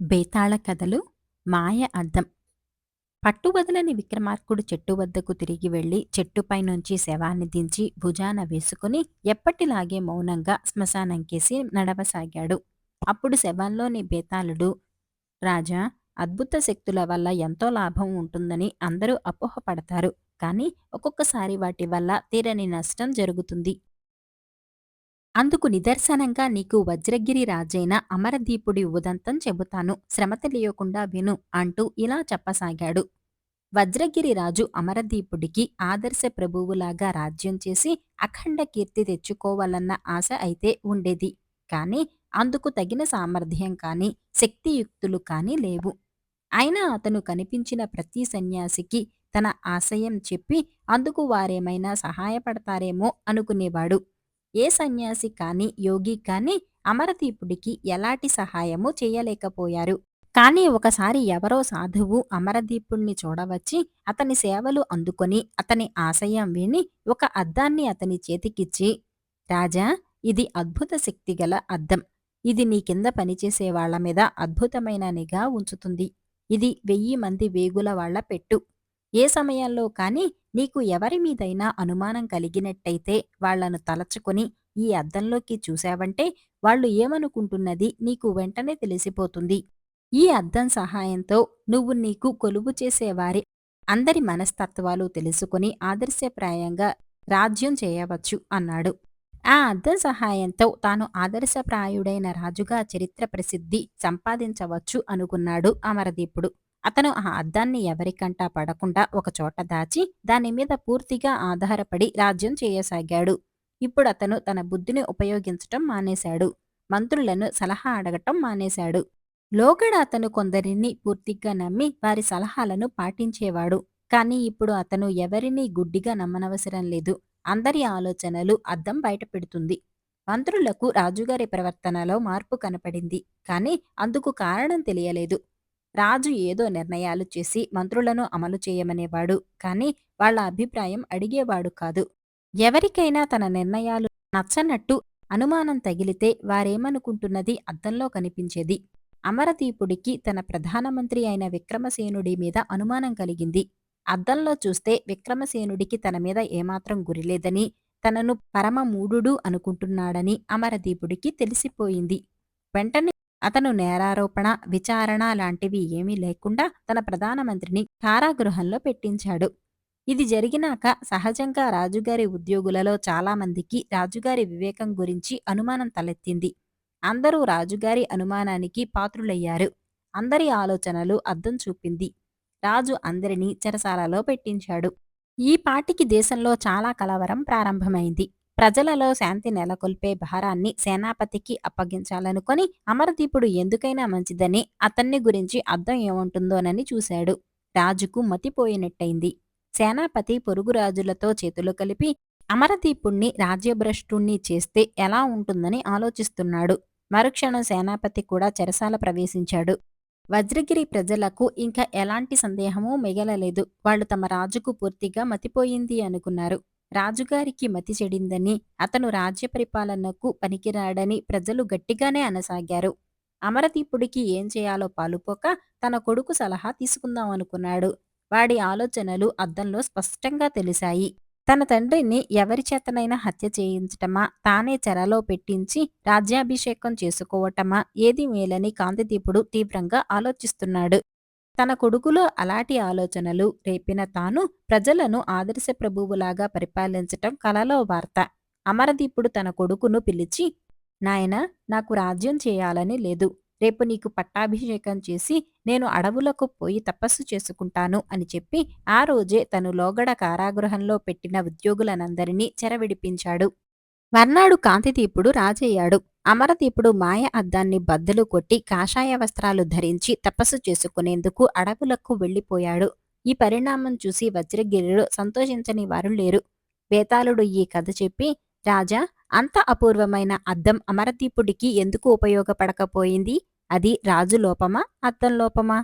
బేతాళ కథలు మాయ అద్దం పట్టువదలని విక్రమార్కుడు చెట్టు వద్దకు తిరిగి వెళ్ళి చెట్టుపై నుంచి శవాన్ని దించి భుజాన వేసుకుని ఎప్పటిలాగే మౌనంగా శ్మశానంకేసి నడవసాగాడు. అప్పుడు శవంలోని బేతాళుడు రాజా అద్భుత శక్తుల వల్ల ఎంతో లాభం ఉంటుందని అందరూ అపోహపడతారు. కానీ ఒక్కొక్కసారి వాటి వల్ల తీరని నష్టం జరుగుతుంది. అందుకు నిదర్శనంగా నీకు వజ్రగిరి రాజైన అమరదీపుడి ఉదంతం చెబుతాను. శ్రమ తెలియకుండా విను అంటూ ఇలా చెప్పసాగాడు. వజ్రగిరి రాజు అమరదీపుడికి ఆదర్శ ప్రభువులాగా రాజ్యం చేసి అఖండ కీర్తి తెచ్చుకోవాలన్న ఆశ అయితే ఉండేది. కాని అందుకు తగిన సామర్థ్యం కాని శక్తియుక్తులు కాని లేవు. అయినా అతను కనిపించిన ప్రతి సన్యాసికి తన ఆశయం చెప్పి అందుకు వారేమైనా సహాయపడతారేమో అనుకునేవాడు. ఏ సన్యాసి కాని యోగి కాని అమరదీపుడికి ఎలాంటి సహాయము చేయలేకపోయారు. కాని ఒకసారి ఎవరో సాధువు అమరదీపుణ్ణి చూడవచ్చి అతని సేవలు అందుకొని అతని ఆశయం విని ఒక అద్దాన్ని అతని చేతికిచ్చి రాజా ఇది అద్భుత శక్తిగల అద్దం. ఇది నీ కింద పనిచేసే వాళ్ళ మీద అద్భుతమైన నిఘా ఉంచుతుంది. ఇది వెయ్యి మంది వేగుల వాళ్ళ పెట్టు. ఏ సమయంలో కానీ నీకు ఎవరి మీదైనా అనుమానం కలిగినట్టయితే వాళ్ళను తలచుకొని ఈ అద్దంలోకి చూశావంటే వాళ్ళు ఏమనుకుంటున్నది నీకు వెంటనే తెలిసిపోతుంది. ఈ అద్దం సహాయంతో నువ్వు నీకు కొలువు చేసేవారి అందరి మనస్తత్వాలు తెలుసుకుని ఆదర్శప్రాయంగా రాజ్యం చేయవచ్చు అన్నాడు. ఆ అద్దం సహాయంతో తాను ఆదర్శప్రాయుడైన రాజుగా చరిత్ర ప్రసిద్ధి సంపాదించవచ్చు అనుకున్నాడు అమరదీపుడు. అతను ఆ అద్దాన్ని ఎవరికంటా పడకుండా ఒకచోట దాచి దాని మీద పూర్తిగా ఆధారపడి రాజ్యం చేయసాగాడు. ఇప్పుడు అతను తన బుద్ధిని ఉపయోగించటం మానేశాడు. మంత్రులను సలహా అడగటం మానేశాడు. లోగడ అతను కొందరిని పూర్తిగా నమ్మి వారి సలహాలను పాటించేవాడు. కాని ఇప్పుడు అతను ఎవరినీ గుడ్డిగా నమ్మనవసరం లేదు. అందరి ఆలోచనలు అద్దం బయటపెడుతుంది. మంత్రులకు రాజుగారి ప్రవర్తనలో మార్పు కనపడింది. కాని అందుకు కారణం తెలియలేదు. రాజు ఏదో నిర్ణయాలు చేసి మంత్రులను అమలు చేయమనేవాడు. కాని వాళ్ళ అభిప్రాయం అడిగేవాడు కాదు. ఎవరికైనా తన నిర్ణయాలు నచ్చనట్టు అనుమానం తగిలితే వారేమనుకుంటున్నది అద్దంలో కనిపించేది. అమరదీపుడికి తన ప్రధానమంత్రి అయిన విక్రమసేనుడి మీద అనుమానం కలిగింది. అద్దంలో చూస్తే విక్రమసేనుడికి తన మీద ఏమాత్రం గురిలేదని తనను పరమమూఢుడు అనుకుంటున్నాడని అమరదీపుడికి తెలిసిపోయింది. వెంటనే అతను నేరారోపణ విచారణ లాంటివి ఏమీ లేకుండా తన ప్రధానమంత్రిని కారాగృహంలో పెట్టించాడు. ఇది జరిగినాక సహజంగా రాజుగారి ఉద్యోగులలో చాలామందికి రాజుగారి వివేకం గురించి అనుమానం తలెత్తింది. అందరూ రాజుగారి అనుమానానికి పాత్రులయ్యారు. అందరి ఆలోచనలు అద్దం చూపింది. రాజు అందరినీ చెరసాలలో పెట్టించాడు. ఈ పాటికి దేశంలో చాలా కలవరం ప్రారంభమైంది. ప్రజలలో శాంతి నెలకొల్పే భారాన్ని సేనాపతికి అప్పగించాలనుకొని అమరదీపుడు ఎందుకైనా మంచిదని అతన్ని గురించి అర్థం ఏముంటుందోనని చూశాడు. రాజుకు మతిపోయినట్టయింది. సేనాపతి పొరుగు రాజులతో చేతులు కలిపి అమరదీపుణ్ణి రాజ్యభ్రష్టుణ్ణి చేస్తే ఎలా ఉంటుందని ఆలోచిస్తున్నాడు. మరుక్షణం సేనాపతి కూడా చెరసాల ప్రవేశించాడు. వజ్రగిరి ప్రజలకు ఇంకా ఎలాంటి సందేహమూ మిగలలేదు. వాళ్ళు తమ రాజుకు పూర్తిగా మతిపోయింది అనుకున్నారు. రాజుగారికి మతి చెడిందని అతను రాజ్య పరిపాలనకు పనికిరాడని ప్రజలు గట్టిగానే అనసాగారు. అమరదీపుడికి ఏం చేయాలో పాలుపోక తన కొడుకు సలహా తీసుకుందాం అనుకున్నాడు. వాడి ఆలోచనలు అద్దంలో స్పష్టంగా తెలిశాయి. తన తండ్రిని ఎవరి చేతనైనా హత్య చేయించటమా తానే చెరలో పెట్టించి రాజ్యాభిషేకం చేసుకోవటమా ఏది మేలని కాంతిదీపుడు తీవ్రంగా ఆలోచిస్తున్నాడు. తన కొడుకులో అలాంటి ఆలోచనలు రేపిన తాను ప్రజలను ఆదర్శ ప్రభువులాగా పరిపాలించటం కలలో వార్త. అమరదీపుడు తన కొడుకును పిలిచి నాయన నాకు రాజ్యం చేయాలని లేదు. రేపు నీకు పట్టాభిషేకం చేసి నేను అడవులకు పోయి తపస్సు చేసుకుంటాను అని చెప్పి ఆ రోజే తను లోగడ కారాగృహంలో పెట్టిన ఉద్యోగులనందరినీ చెరవిడిపించాడు. మర్నాడు కాంతిదీపుడు రాజయ్యాడు. అమరదీపుడు మాయ అద్దాన్ని బద్దలు కొట్టి కాషాయ వస్త్రాలు ధరించి తపస్సు చేసుకునేందుకు అడవులకు వెళ్ళిపోయాడు ఈ పరిణామం చూసి వజ్రగిరిలో సంతోషించని వారు లేరు. వేతాళుడు ఈ కథ చెప్పి రాజా అంత అపూర్వమైన అద్దం అమరదీపుడికి ఎందుకు ఉపయోగపడకపోయింది? అది రాజు లోపమా అద్దం లోపమా?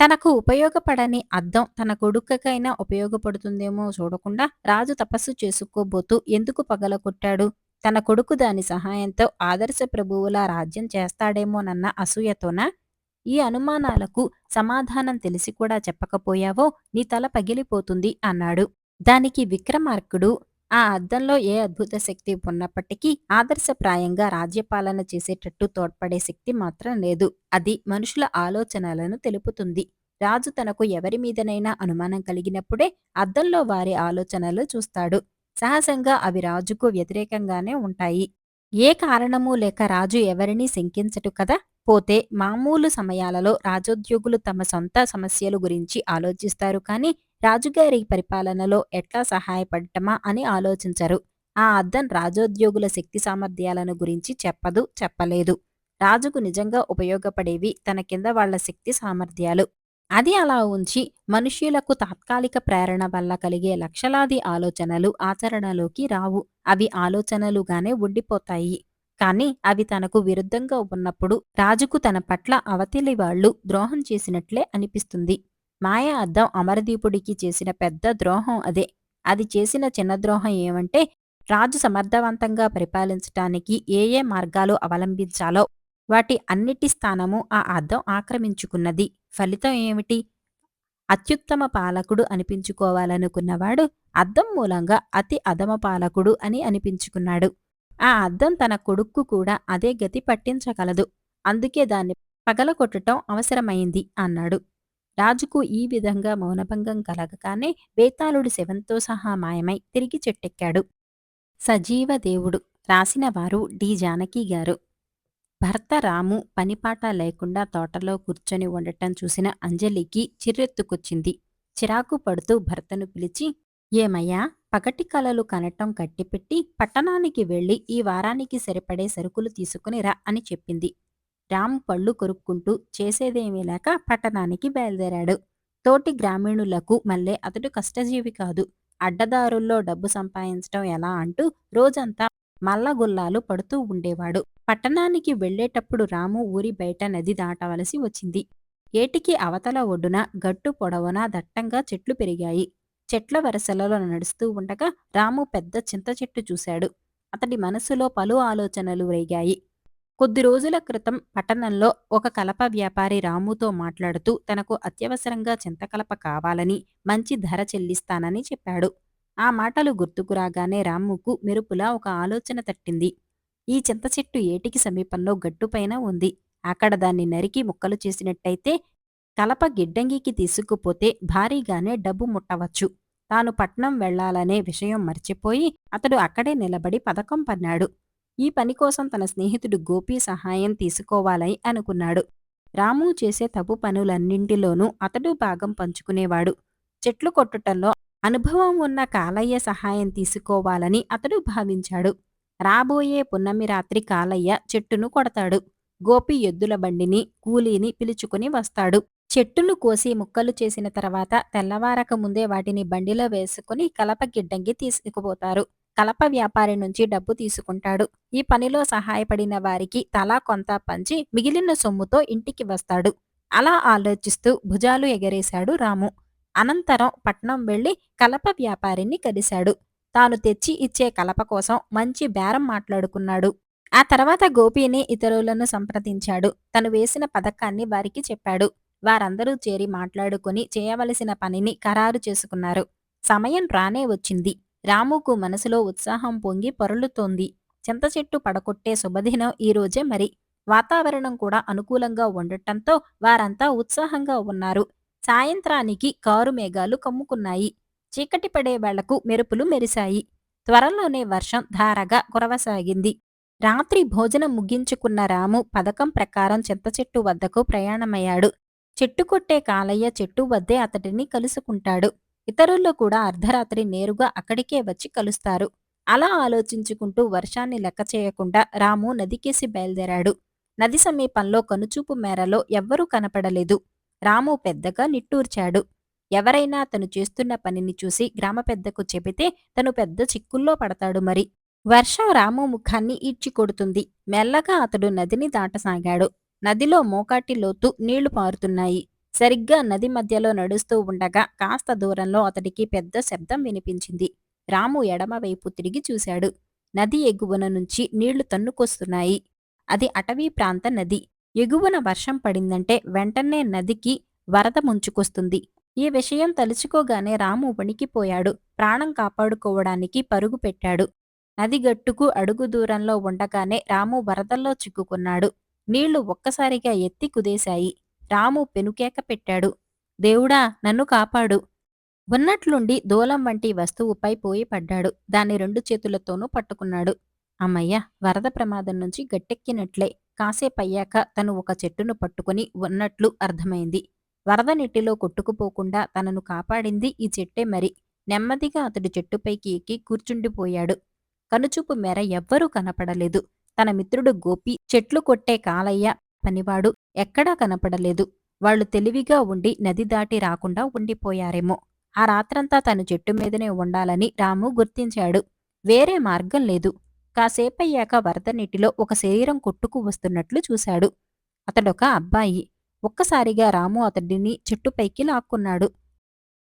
తనకు ఉపయోగపడని అద్దం తన కొడుక్కకైనా ఉపయోగపడుతుందేమో చూడకుండా రాజు తపస్సు చేసుకోబోతూ ఎందుకు పగలగొట్టాడు? తన కొడుకు దాని సహాయంతో ఆదర్శ ప్రభువులా రాజ్యం చేస్తాడేమోనన్న అసూయతోన ఈ అనుమానాలకు సమాధానం తెలిసి కూడా చెప్పకపోయావో నీ తల పగిలిపోతుంది అన్నాడు. దానికి విక్రమార్కుడు ఆ అద్దంలో ఏ అద్భుత శక్తి ఉన్నప్పటికీ ఆదర్శప్రాయంగా రాజ్యపాలన చేసేటట్టు తోడ్పడే శక్తి మాత్రం లేదు. అది మనుషుల ఆలోచనలను తెలుపుతుంది. రాజు తనకు ఎవరి మీదనైనా అనుమానం కలిగినప్పుడే అద్దంలో వారి ఆలోచనలు చూస్తాడు. సహజంగా అవి రాజుకు వ్యతిరేకంగానే ఉంటాయి. ఏ కారణమూ లేక రాజు ఎవరినీ శంకించటు కదా? పోతే మామూలు సమయాలలో రాజోద్యోగులు తమ సొంత సమస్యలు గురించి ఆలోచిస్తారు కానీ రాజుగారి పరిపాలనలో ఎట్లా సహాయపడటమా అని ఆలోచించరు. ఆ అద్దం రాజోద్యోగుల శక్తి సామర్థ్యాలను గురించి చెప్పదు చెప్పలేదు. రాజుకు నిజంగా ఉపయోగపడేవి తన కింద వాళ్ళ శక్తి సామర్థ్యాలు. అది అలా ఉంచి మనుష్యులకు తాత్కాలిక ప్రేరణ వల్ల కలిగే లక్షలాది ఆలోచనలు ఆచరణలోకి రావు. అవి ఆలోచనలుగానే ఉండిపోతాయి. కానీ అవి తనకు విరుద్ధంగా ఉన్నప్పుడు రాజుకు తన పట్ల అవతలి వాళ్ళు ద్రోహం చేసినట్లే అనిపిస్తుంది. మాయ అద్దం అమరదీపుడికి చేసిన పెద్ద ద్రోహం అదే. అది చేసిన చిన్న ద్రోహం ఏమంటే రాజు సమర్థవంతంగా పరిపాలించటానికి ఏ ఏ మార్గాలు అవలంబించాలో వాటి అన్నిటి స్థానము ఆ అద్దం ఆక్రమించుకున్నది. ఫలితం ఏమిటి? అత్యుత్తమ పాలకుడు అనిపించుకోవాలనుకున్నవాడు అద్దం మూలంగా అతి అధమ పాలకుడు అని అనిపించుకున్నాడు. ఆ అద్దం తన కొడుక్కు కూడా అదే గతి పట్టించగలదు. అందుకే దాన్ని పగలగొట్టటం అవసరమైంది అన్నాడు. రాజుకు ఈ విధంగా మౌనభంగం కలగగానే వేతాళుడు శవంతో సహా మాయమై తిరిగి చెట్టెక్కాడు. సజీవ దేవుడు రాసినవారు డి. జానకి గారు. భర్త రాము పనిపాట లేకుండా తోటలో కూర్చొని ఉండటం చూసిన అంజలికి చిర్రెత్తుకొచ్చింది. చిరాకు పడుతూ భర్తను పిలిచి ఏమయ్యా పగటి కలలు కనటం కట్టిపెట్టి పట్టణానికి వెళ్ళి ఈ వారానికి సరిపడే సరుకులు తీసుకుని రా అని చెప్పింది. రామ్ పళ్ళు కొరుక్కుంటూ చేసేదేమీ లేక పట్టణానికి బయలుదేరాడు. తోటి గ్రామీణులకు మళ్ళీ అతడు కష్టజీవి కాదు. అడ్డదారుల్లో డబ్బు సంపాదించటం ఎలా అంటూ రోజంతా మల్లగుల్లాలు పడుతూ ఉండేవాడు. పట్టణానికి వెళ్ళేటప్పుడు రాము ఊరి బయట నది దాటవలసి వచ్చింది. ఏటికి అవతల ఒడ్డున గట్టు పొడవునా దట్టంగా చెట్లు పెరిగాయి. చెట్ల వరసలలో నడుస్తూ ఉండగా రాము పెద్ద చింత చెట్టు చూశాడు. అతడి మనసులో పలు ఆలోచనలు రేగాయి. కొద్ది రోజుల క్రితం పట్టణంలో ఒక కలప వ్యాపారి రాముతో మాట్లాడుతూ తనకు అత్యవసరంగా చింతకలప కావాలని మంచి ధర చెల్లిస్తానని చెప్పాడు. ఆ మాటలు గుర్తుకు రాగానే రాముకు మెరుపులా ఒక ఆలోచన తట్టింది. ఈ చింత చెట్టు ఏటికి సమీపంలో గట్టుపైన ఉంది. అక్కడ దాన్ని నరికి ముక్కలు చేసినట్టయితే కలప గిడ్డంగికి తీసుకుపోతే భారీగానే డబ్బు ముట్టవచ్చు. తాను పట్నం వెళ్ళాలనే విషయం మర్చిపోయి అతడు అక్కడే నిలబడి పథకం పన్నాడు. ఈ పని కోసం తన స్నేహితుడు గోపి సహాయం తీసుకోవాలని అనుకున్నాడు. రాము చేసే తప్పు పనులన్నింటిలోనూ అతడు భాగం పంచుకునేవాడు. చెట్లు కొట్టుటంలో అనుభవం ఉన్న కాలయ్య సహాయం తీసుకోవాలని అతడు భావించాడు. రాబోయే పున్నమి రాత్రి కాలయ్య చెట్టును కొడతాడు. గోపి ఎద్దుల బండిని కూలీని పిలుచుకుని వస్తాడు. చెట్టును కోసి ముక్కలు చేసిన తర్వాత తెల్లవారక ముందే వాటిని బండిలో వేసుకుని కలప గిడ్డంగి తీసుకుపోతారు. కలప వ్యాపారి నుంచి డబ్బు తీసుకుంటాడు. ఈ పనిలో సహాయపడిన వారికి తలా కొంత పంచి మిగిలిన సొమ్ముతో ఇంటికి వస్తాడు. అలా ఆలోచిస్తూ భుజాలు ఎగరేశాడు రాము. అనంతరం పట్నం వెళ్ళి కలప వ్యాపారిని కలిశాడు. తాను తెచ్చి ఇచ్చే కలప కోసం మంచి బేరం మాట్లాడుకున్నాడు. ఆ తర్వాత గోపిని ఇతరులను సంప్రదించాడు. తను వేసిన పథకాన్ని వారికి చెప్పాడు. వారందరూ చేరి మాట్లాడుకుని చేయవలసిన పనిని ఖరారు చేసుకున్నారు. సమయం రానే వచ్చింది. రాముకు మనసులో ఉత్సాహం పొంగి పొరలుతోంది. చింత చెట్టు పడకొట్టే శుభదినం ఈ రోజే మరి. వాతావరణం కూడా అనుకూలంగా ఉండటంతో వారంతా ఉత్సాహంగా ఉన్నారు. సాయంత్రానికి కారు మేఘాలు కమ్ముకున్నాయి. చీకటి పడే వాళ్ళకు మెరుపులు మెరిశాయి. త్వరలోనే వర్షం ధారగా కురవసాగింది. రాత్రి భోజనం ముగించుకున్న రాము పథకం ప్రకారం చింత చెట్టు వద్దకు ప్రయాణమయ్యాడు. చెట్టు కొట్టే కాలయ్య చెట్టు వద్దే అతడిని కలుసుకుంటాడు. ఇతరుల్లో కూడా అర్ధరాత్రి నేరుగా అక్కడికే వచ్చి కలుస్తారు. అలా ఆలోచించుకుంటూ వర్షాన్ని లెక్క చేయకుండా రాము నదికేసి బయలుదేరాడు. నది సమీపంలో కనుచూపు మేరలో ఎవ్వరూ కనపడలేదు. రాము పెద్దగా నిట్టూర్చాడు. ఎవరైనా తను చేస్తున్న పనిని చూసి గ్రామ పెద్దకు చెబితే తను పెద్ద చిక్కుల్లో పడతాడు మరి. వర్షం రాము ముఖాన్ని ఈడ్చి కొడుతుంది మెల్లగా అతడు నదిని దాటసాగాడు. నదిలో మోకాటి లోతు నీళ్ళు పారుతున్నాయి. సరిగ్గా నది మధ్యలో నడుస్తూ ఉండగా కాస్త దూరంలో అతడికి పెద్ద శబ్దం వినిపించింది. రాము ఎడమవైపు తిరిగి చూశాడు. నది ఎగువన నుంచి నీళ్ళు తన్నుకొస్తున్నాయి. అది అటవీ ప్రాంత నది. ఎగువన వర్షం పడిందంటే వెంటనే నదికి వరద ముంచుకొస్తుంది. ఈ విషయం తలుచుకోగానే రాము వణికిపోయాడు. ప్రాణం కాపాడుకోవడానికి పరుగు పెట్టాడు. నది గట్టుకు అడుగు దూరంలో ఉండగానే రాము వరదల్లో చిక్కుకున్నాడు. నీళ్ళు ఒక్కసారిగా ఎత్తి కుదేశాయి. రాము పెనుకేక పెట్టాడు. దేవుడా నన్ను కాపాడు ఉన్నట్లుండి దూలం వంటి వస్తువుపై పోయి పడ్డాడు. దాన్ని రెండు చేతులతోనూ పట్టుకున్నాడు. అమ్మయ్య వరద ప్రమాదం నుంచి గట్టెక్కినట్లే. కాసేపయ్యాక తను ఒక చెట్టును పట్టుకుని ఉన్నట్లు అర్థమైంది. వరద నీటిలో కొట్టుకుపోకుండా తనను కాపాడింది ఈ చెట్టే మరి. నెమ్మదిగా అతడు చెట్టుపైకి ఎక్కి కూర్చుండిపోయాడు. కనుచూపు మేర ఎవ్వరూ కనపడలేదు. తన మిత్రుడు గోపి చెట్లు కొట్టే కాలయ్య పనివాడు ఎక్కడా కనపడలేదు. వాళ్ళు తెలివిగా ఉండి నది దాటి రాకుండా ఉండిపోయారేమో. ఆ రాత్రంతా తను చెట్టు మీదనే ఉండాలని రాము గుర్తించాడు. వేరే మార్గం లేదు. కాసేపయ్యాక వరద నీటిలో ఒక శరీరం కొట్టుకు వస్తున్నట్లు చూశాడు. అతడొక అబ్బాయి. ఒక్కసారిగా రాము అతడిని చెట్టుపైకి లాక్కున్నాడు.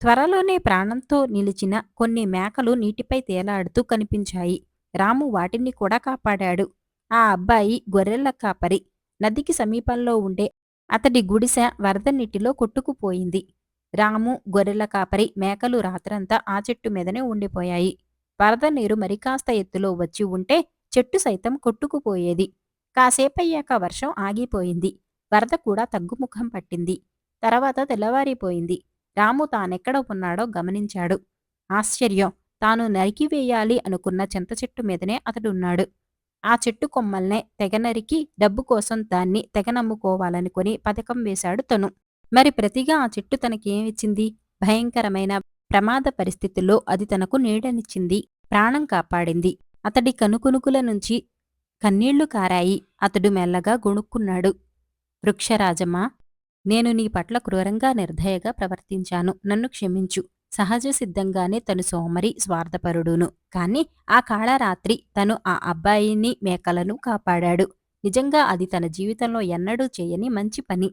త్వరలోనే ప్రాణంతో నిలిచిన కొన్ని మేకలు నీటిపై తేలాడుతూ కనిపించాయి. రాము వాటిని కూడా కాపాడాడు. ఆ అబ్బాయి గొర్రెల కాపరి. నదికి సమీపంలో ఉండే అతడి గుడిసె వరద నీటిలో కొట్టుకుపోయింది. రాము గొర్రెల కాపరి మేకలు రాత్రంతా ఆ చెట్టు మీదనే ఉండిపోయాయి. వరద నీరు మరికాస్త ఎత్తులో వచ్చి ఉంటే చెట్టు సైతం కొట్టుకుపోయేది. కాసేపయ్యాక వర్షం ఆగిపోయింది. వరద కూడా తగ్గుముఖం పట్టింది. తర్వాత తెల్లవారిపోయింది. రాము తానెక్కడ ఉన్నాడో గమనించాడు. ఆశ్చర్యం! తాను నరికివేయాలి అనుకున్న చింత చెట్టు మీదనే అతడున్నాడు. ఆ చెట్టు కొమ్మల్నే తెగ నరికి డబ్బు కోసం దాన్ని తెగనమ్ముకోవాలనుకుని పథకం వేశాడు తను. మరి ప్రతిగా ఆ చెట్టు తనకేమిచ్చింది? భయంకరమైన ప్రమాద పరిస్థితుల్లో అది తనకు నీడనిచ్చింది ప్రాణం కాపాడింది. అతడి కనుకొనుకుల నుంచి కన్నీళ్ళు కారాయి. అతడు మెల్లగా గొణుక్కున్నాడు. వృక్షరాజమా నేను నీ పట్ల క్రూరంగా నిర్దయగా ప్రవర్తించాను. నన్ను క్షమించు. సహజ సిద్ధంగానే తను సోమరి స్వార్థపరుడును. కాని ఆ కాళరాత్రి తను ఆ అబ్బాయిని మేకలను కాపాడాడు. నిజంగా అది తన జీవితంలో ఎన్నడూ చేయని మంచి పని.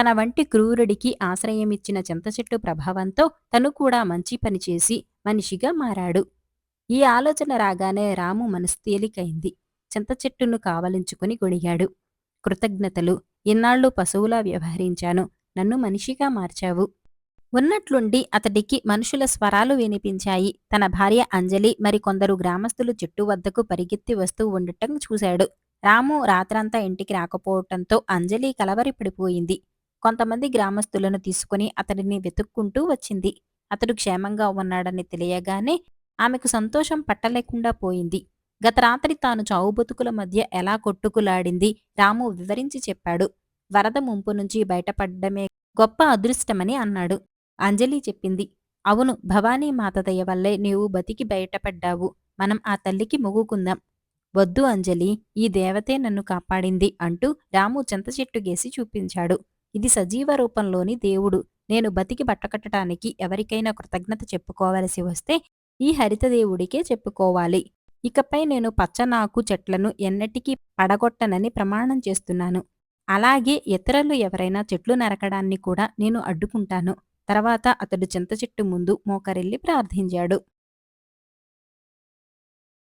తన వంటి క్రూరుడికి ఆశ్రయమిచ్చిన చింతచెట్టు ప్రభావంతో తను కూడా మంచి పని చేసి మనిషిగా మారాడు. ఈ ఆలోచన రాగానే రాము మనసు తేలికైంది. చింతచెట్టును కావలించుకుని గొడిగాడు. కృతజ్ఞతలు. ఇన్నాళ్ళు పశువులా వ్యవహరించాను. నన్ను మనిషిగా మార్చావు. ఉన్నట్లుండి అతడికి మనుషుల స్వరాలు వినిపించాయి. తన భార్య అంజలి మరికొందరు గ్రామస్తులు చెట్టు వద్దకు పరిగెత్తి వస్తూ ఉండటం చూశాడు. రాము రాత్రంతా ఇంటికి రాకపోవటంతో అంజలి కలవరిపడిపోయింది. కొంతమంది గ్రామస్తులను తీసుకుని అతడిని వెతుక్కుంటూ వచ్చింది. అతడు క్షేమంగా ఉన్నాడని తెలియగానే ఆమెకు సంతోషం పట్టలేకుండా పోయింది. గత రాత్రి తాను చావు బతుకుల మధ్య ఎలా కొట్టుకులాడింది రాము వివరించి చెప్పాడు. వరద ముంపు నుంచి బయటపడ్డమే గొప్ప అదృష్టమని అన్నాడు. అంజలి చెప్పింది. అవును భవానీ మాత దయ వల్లే నీవు బతికి బయటపడ్డావు. మనం ఆ తల్లికి మొగుకుందాం. వద్దు అంజలి ఈ దేవతే నన్ను కాపాడింది అంటూ రాము చెంత చెట్టు గేసి చూపించాడు. ఇది సజీవ రూపంలోని దేవుడు. నేను బతికి బట్టకట్టడానికి ఎవరికైనా కృతజ్ఞత చెప్పుకోవలసి వస్తే ఈ హరితదేవుడికే చెప్పుకోవాలి. ఇకపై నేను పచ్చనాకు చెట్లను ఎన్నటికీ పడగొట్టనని ప్రమాణం చేస్తున్నాను. అలాగే ఇతరులు ఎవరైనా చెట్లు నరకడాన్ని కూడా నేను అడ్డుకుంటాను. తర్వాత అతడు చింత చెట్టు ముందు మోకరిల్లి ప్రార్థించాడు.